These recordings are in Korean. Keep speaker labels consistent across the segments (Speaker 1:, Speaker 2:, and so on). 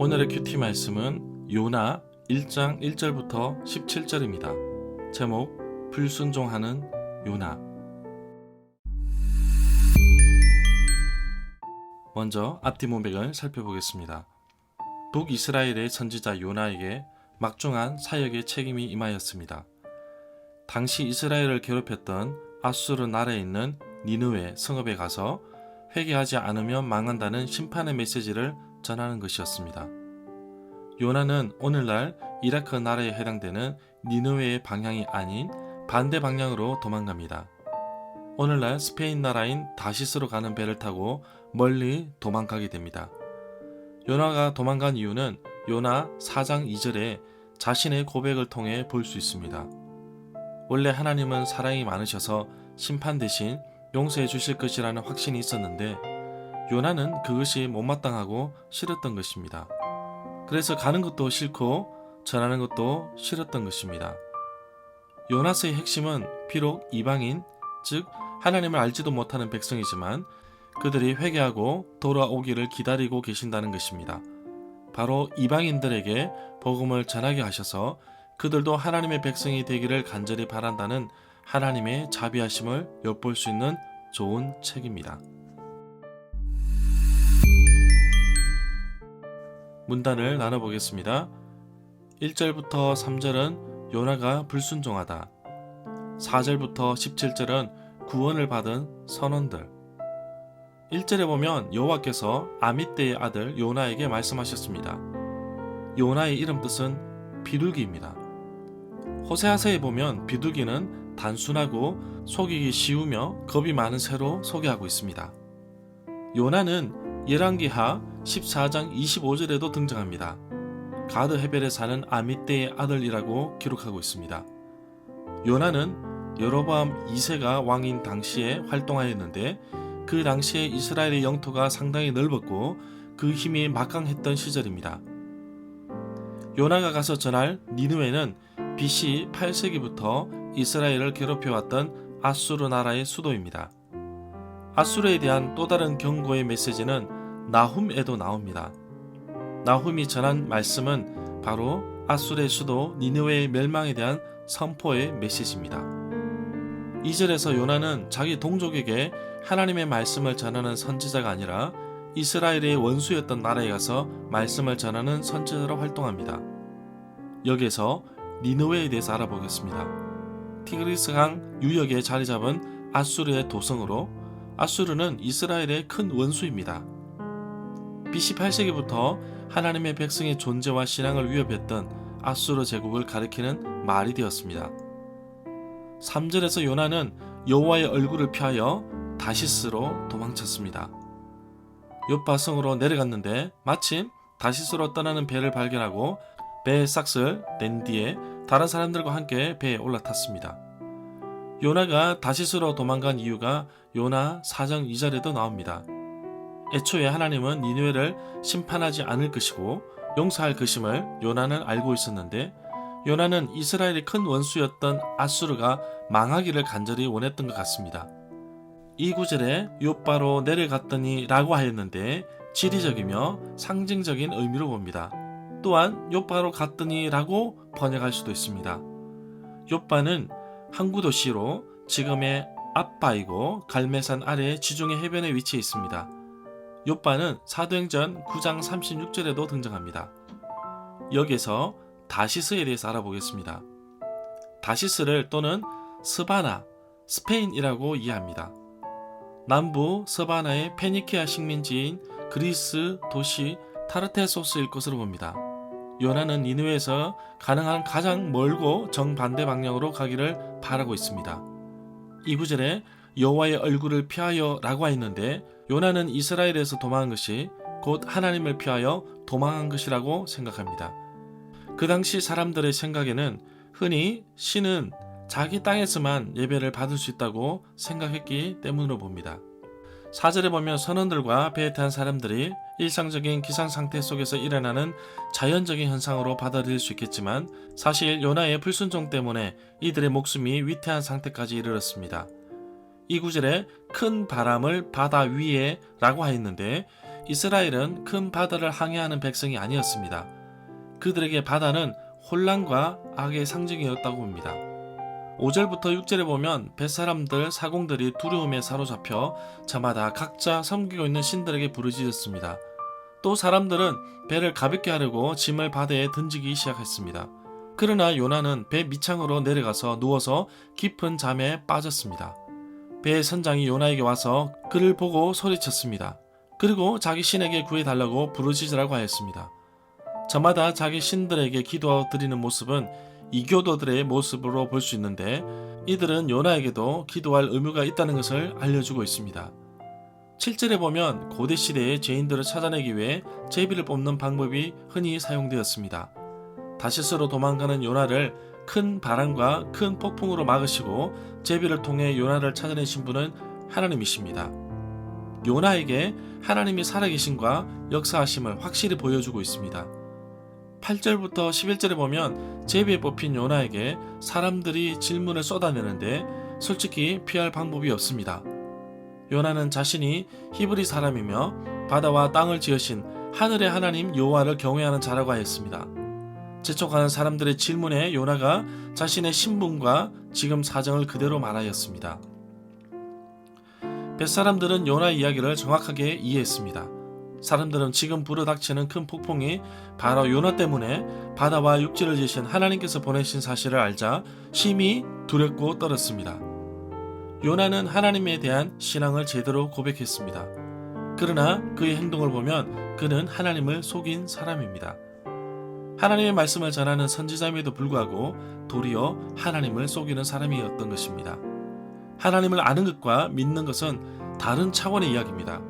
Speaker 1: 오늘의 큐티 말씀은 요나 1장 1절부터 17절입니다. 제목 불순종하는 요나 먼저 앞뒤 문맥을 살펴보겠습니다. 북이스라엘의 선지자 요나에게 막중한 사역의 책임이 임하였습니다. 당시 이스라엘을 괴롭혔던 아수르 나라에 있는 니느웨 성읍에 가서 회개하지 않으면 망한다는 심판의 메시지를 전하는 것이었습니다. 요나는 오늘날 이라크 나라에 해당되는 니느웨의 방향이 아닌 반대 방향으로 도망갑니다. 오늘날 스페인 나라인 다시스로 가는 배를 타고 멀리 도망가게 됩니다. 요나가 도망간 이유는 요나 4장 2절에 자신의 고백을 통해 볼 수 있습니다. 원래 하나님은 사랑이 많으셔서 심판 대신 용서해 주실 것이라는 확신이 있었는데 요나는 그것이 못마땅하고 싫었던 것입니다. 그래서 가는 것도 싫고 전하는 것도 싫었던 것입니다. 요나스의 핵심은 비록 이방인, 즉 하나님을 알지도 못하는 백성이지만 그들이 회개하고 돌아오기를 기다리고 계신다는 것입니다. 바로 이방인들에게 복음을 전하게 하셔서 그들도 하나님의 백성이 되기를 간절히 바란다는 하나님의 자비하심을 엿볼 수 있는 좋은 책입니다. 문단을 나눠보겠습니다. 1절부터 3절은 요나가 불순종하다. 4절부터 17절은 구원을 받은 선원들. 1절에 보면 여호와께서 아미떼의 아들 요나에게 말씀하셨습니다. 요나의 이름 뜻은 비둘기입니다. 호세아서에 보면 비둘기는 단순하고 속이기 쉬우며 겁이 많은 새로 소개하고 있습니다. 요나는 열왕기하 14장 25절에도 등장합니다. 가드 헤벨에 사는 아미떼의 아들이라고 기록하고 있습니다. 요나는 여로보암 2세가 왕인 당시에 활동하였는데 그 당시에 이스라엘의 영토가 상당히 넓었고 그 힘이 막강했던 시절입니다. 요나가 가서 전할 니누에는 BC 8세기부터 이스라엘을 괴롭혀왔던 아수르 나라의 수도입니다. 아수르에 대한 또 다른 경고의 메시지는 나훔에도 나옵니다. 나훔이 전한 말씀은 바로 아수르의 수도 니느웨의 멸망에 대한 선포의 메시지입니다. 2절에서 요나는 자기 동족에게 하나님의 말씀을 전하는 선지자가 아니라 이스라엘의 원수였던 나라에 가서 말씀을 전하는 선지자로 활동합니다. 여기에서 니느웨에 대해서 알아보겠습니다. 티그리스강 유역에 자리 잡은 아수르의 도성으로 아수르는 이스라엘의 큰 원수입니다. BC 8세기부터 하나님의 백성의 존재와 신앙을 위협했던 아수르 제국을 가리키는 말이 되었습니다. 3절에서 요나는 여호와의 얼굴을 피하여 다시스로 도망쳤습니다. 요파성으로 내려갔는데 마침 다시스로 떠나는 배를 발견하고 배의 싹을 낸 뒤에 다른 사람들과 함께 배에 올라탔습니다. 요나가 다시스로 도망간 이유가 요나 4장 2절에도 나옵니다. 애초에 하나님은 니누에를 심판하지 않을 것이고 용서할 것임을 요나는 알고 있었는데 요나는 이스라엘의 큰 원수였던 아수르가 망하기를 간절히 원했던 것 같습니다. 이 구절에 요바로 내려갔더니 라고 하였는데 지리적이며 상징적인 의미로 봅니다. 또한 요바로 갔더니 라고 번역할 수도 있습니다. 요바는 항구 도시로 지금의 아빠이고 갈매산 아래 지중해 해변에 위치해 있습니다. 요바는 사도행전 9장 36절에도 등장합니다. 여기서 다시스에 대해서 알아보겠습니다. 다시스를 또는 스바나, 스페인이라고 이해합니다. 남부 스바나의 페니키아 식민지인 그리스 도시 타르테소스일 것으로 봅니다. 요나는 니누에서 가능한 가장 멀고 정반대 방향으로 가기를 바라고 있습니다. 이 구절에 여호와의 얼굴을 피하여라고 하였는데 요나는 이스라엘에서 도망한 것이 곧 하나님을 피하여 도망한 것이라고 생각합니다. 그 당시 사람들의 생각에는 흔히 신은 자기 땅에서만 예배를 받을 수 있다고 생각했기 때문으로 봅니다. 사절에 보면 선원들과 배에 탄 사람들이 일상적인 기상 상태 속에서 일어나는 자연적인 현상으로 받아들일 수 있겠지만 사실 요나의 불순종 때문에 이들의 목숨이 위태한 상태까지 이르렀습니다. 이 구절에 큰 바람을 바다 위에 라고 하였는데 이스라엘은 큰 바다를 항해하는 백성이 아니었습니다. 그들에게 바다는 혼란과 악의 상징이었다고 봅니다. 5절부터 6절에 보면 뱃사람들 사공들이 두려움에 사로잡혀 저마다 각자 섬기고 있는 신들에게 부르짖었습니다. 또 사람들은 배를 가볍게 하려고 짐을 바다에 던지기 시작했습니다. 그러나 요나는 배 밑창으로 내려가서 누워서 깊은 잠에 빠졌습니다. 배의 선장이 요나에게 와서 그를 보고 소리쳤습니다. 그리고 자기 신에게 구해달라고 부르짖으라고 하였습니다. 저마다 자기 신들에게 기도 드리는 모습은 이교도들의 모습으로 볼 수 있는데 이들은 요나에게도 기도할 의무가 있다는 것을 알려주고 있습니다. 7절에 보면 고대 시대의 죄인들을 찾아내기 위해 제비를 뽑는 방법이 흔히 사용되었습니다. 다시스로 도망가는 요나를 큰 바람과 큰 폭풍으로 막으시고 제비를 통해 요나를 찾아내신 분은 하나님이십니다. 요나에게 하나님이 살아계신과 역사하심을 확실히 보여주고 있습니다. 8절부터 11절에 보면 제비에 뽑힌 요나에게 사람들이 질문을 쏟아내는데 솔직히 피할 방법이 없습니다. 요나는 자신이 히브리 사람이며 바다와 땅을 지으신 하늘의 하나님 여호와를 경외하는 자라고 하였습니다. 재촉하는 사람들의 질문에 요나가 자신의 신분과 지금 사정을 그대로 말하였습니다. 뱃사람들은 요나 이야기를 정확하게 이해했습니다. 사람들은 지금 불어닥치는 큰 폭풍이 바로 요나 때문에 바다와 육지를 지신 하나님께서 보내신 사실을 알자 심히 두렵고 떨었습니다. 요나는 하나님에 대한 신앙을 제대로 고백했습니다. 그러나 그의 행동을 보면 그는 하나님을 속인 사람입니다. 하나님의 말씀을 전하는 선지자임에도 불구하고 도리어 하나님을 속이는 사람이었던 것입니다. 하나님을 아는 것과 믿는 것은 다른 차원의 이야기입니다.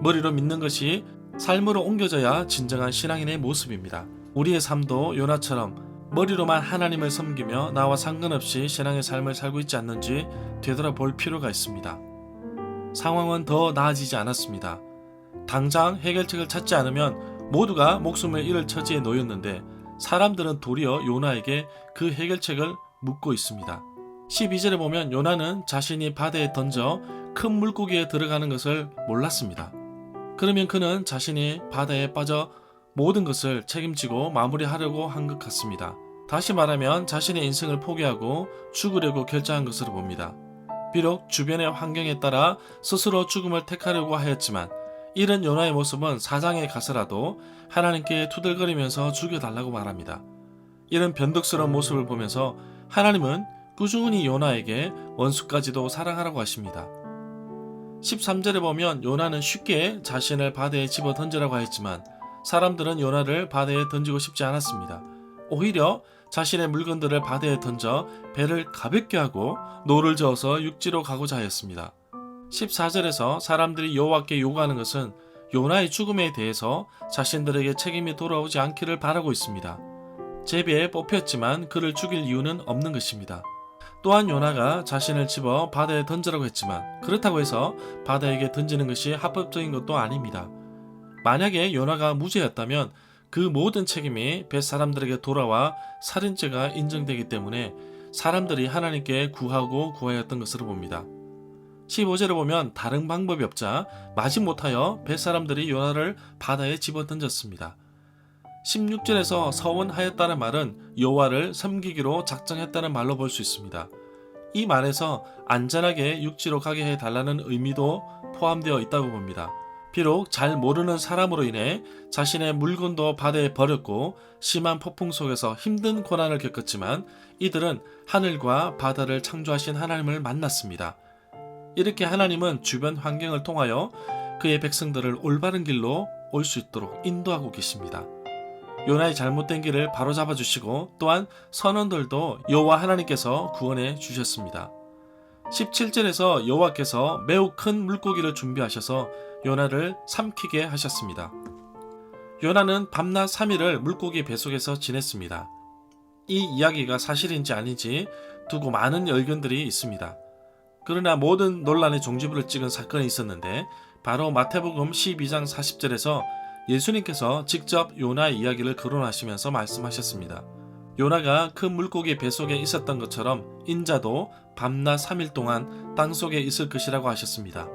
Speaker 1: 머리로 믿는 것이 삶으로 옮겨져야 진정한 신앙인의 모습입니다. 우리의 삶도 요나처럼 머리로만 하나님을 섬기며 나와 상관없이 신앙의 삶을 살고 있지 않는지 되돌아볼 필요가 있습니다. 상황은 더 나아지지 않았습니다. 당장 해결책을 찾지 않으면 모두가 목숨을 잃을 처지에 놓였는데 사람들은 도리어 요나에게 그 해결책을 묻고 있습니다. 12절에 보면 요나는 자신이 바다에 던져 큰 물고기에 들어가는 것을 몰랐습니다. 그러면 그는 자신이 바다에 빠져 모든 것을 책임지고 마무리하려고 한 것 같습니다. 다시 말하면 자신의 인생을 포기하고 죽으려고 결정한 것으로 봅니다. 비록 주변의 환경에 따라 스스로 죽음을 택하려고 하였지만 이런 요나의 모습은 사장에 가서라도 하나님께 투덜거리면서 죽여달라고 말합니다. 이런 변덕스러운 모습을 보면서 하나님은 꾸준히 요나에게 원수까지도 사랑하라고 하십니다. 13절에 보면 요나는 쉽게 자신을 바다에 집어 던지라고 하였지만 사람들은 요나를 바다에 던지고 싶지 않았습니다. 오히려 자신의 물건들을 바다에 던져 배를 가볍게 하고 노를 저어서 육지로 가고자 하였습니다. 14절에서 사람들이 여호와께 요구하는 것은 요나의 죽음에 대해서 자신들에게 책임이 돌아오지 않기를 바라고 있습니다. 제비에 뽑혔지만 그를 죽일 이유는 없는 것입니다. 또한 요나가 자신을 집어 바다에 던지라고 했지만 그렇다고 해서 바다에게 던지는 것이 합법적인 것도 아닙니다. 만약에 요나가 무죄였다면 그 모든 책임이 뱃사람들에게 돌아와 살인죄가 인정되기 때문에 사람들이 하나님께 구하고 구하였던 것으로 봅니다. 15절에 보면 다른 방법이 없자 마지 못하여 뱃사람들이 요나를 바다에 집어 던졌습니다. 16절에서 서원하였다는 말은 여호와를 섬기기로 작정했다는 말로 볼 수 있습니다. 이 말에서 안전하게 육지로 가게 해 달라는 의미도 포함되어 있다고 봅니다. 비록 잘 모르는 사람으로 인해 자신의 물건도 바다에 버렸고 심한 폭풍 속에서 힘든 고난을 겪었지만 이들은 하늘과 바다를 창조하신 하나님을 만났습니다. 이렇게 하나님은 주변 환경을 통하여 그의 백성들을 올바른 길로 올 수 있도록 인도하고 계십니다. 요나의 잘못된 길을 바로잡아 주시고 또한 선원들도 여호와 하나님께서 구원해 주셨습니다. 17절에서 여호와께서 매우 큰 물고기를 준비하셔서 요나를 삼키게 하셨습니다. 요나는 밤낮 3일을 물고기 뱃속에서 지냈습니다. 이 이야기가 사실인지 아닌지 두고 많은 의견들이 있습니다. 그러나 모든 논란의 종지부를 찍은 사건이 있었는데 바로 마태복음 12장 40절에서 예수님께서 직접 요나의 이야기를 거론하시면서 말씀하셨습니다. 요나가 큰 물고기 뱃속에 있었던 것처럼 인자도 밤낮 3일 동안 땅속에 있을 것이라고 하셨습니다.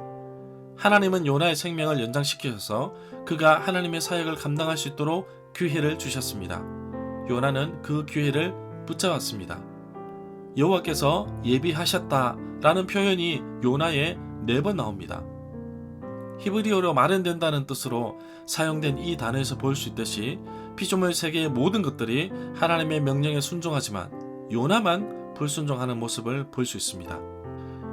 Speaker 1: 하나님은 요나의 생명을 연장시키셔서 그가 하나님의 사역을 감당할 수 있도록 기회를 주셨습니다. 요나는 그 기회를 붙잡았습니다. 여호와께서 예비하셨다라는 표현이 요나에 네 번 나옵니다. 히브리어로 마련된다는 뜻으로 사용된 이 단어에서 볼 수 있듯이 피조물 세계의 모든 것들이 하나님의 명령에 순종하지만 요나만 불순종하는 모습을 볼 수 있습니다.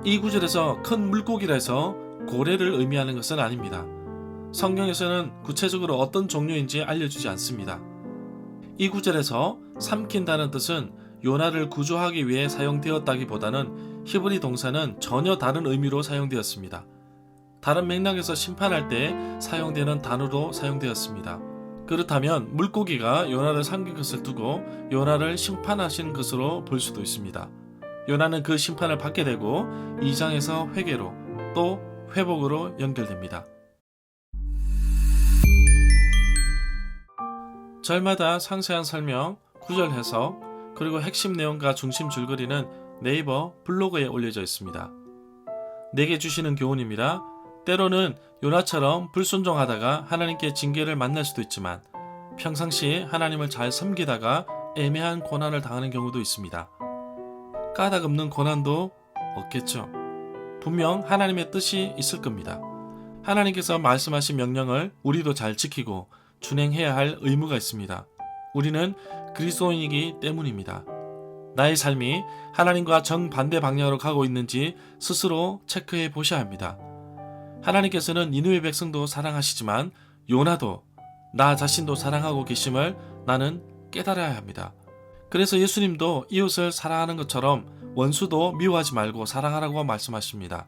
Speaker 1: 이 구절에서 큰 물고기라 해서 고래를 의미하는 것은 아닙니다. 성경에서는 구체적으로 어떤 종류인지 알려주지 않습니다. 이 구절에서 삼킨다는 뜻은 요나를 구조하기 위해 사용되었다기보다는 히브리 동사는 전혀 다른 의미로 사용되었습니다. 다른 맥락에서 심판할 때 사용되는 단어로 사용되었습니다. 그렇다면 물고기가 요나를 삼킨 것을 두고 요나를 심판하신 것으로 볼 수도 있습니다. 요나는 그 심판을 받게 되고 2장에서 회개로 또 회복으로 연결됩니다. 절마다 상세한 설명, 구절 해석, 그리고 핵심 내용과 중심 줄거리는 네이버 블로그에 올려져 있습니다. 내게 주시는 교훈입니다. 때로는 요나처럼 불순종하다가 하나님께 징계를 만날 수도 있지만 평상시에 하나님을 잘 섬기다가 애매한 고난을 당하는 경우도 있습니다. 까닭 없는 고난도 없겠죠. 분명 하나님의 뜻이 있을 겁니다. 하나님께서 말씀하신 명령을 우리도 잘 지키고 준행해야 할 의무가 있습니다. 우리는 그리스도인이기 때문입니다. 나의 삶이 하나님과 정반대 방향으로 가고 있는지 스스로 체크해 보셔야 합니다. 하나님께서는 니누의 백성도 사랑하시지만 요나도 나 자신도 사랑하고 계심을 나는 깨달아야 합니다. 그래서 예수님도 이웃을 사랑하는 것처럼 원수도 미워하지 말고 사랑하라고 말씀하십니다.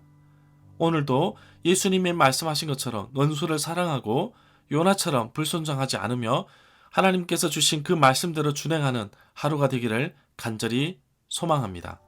Speaker 1: 오늘도 예수님이 말씀하신 것처럼 원수를 사랑하고 요나처럼 불순종하지 않으며 하나님께서 주신 그 말씀대로 준행하는 하루가 되기를 간절히 소망합니다.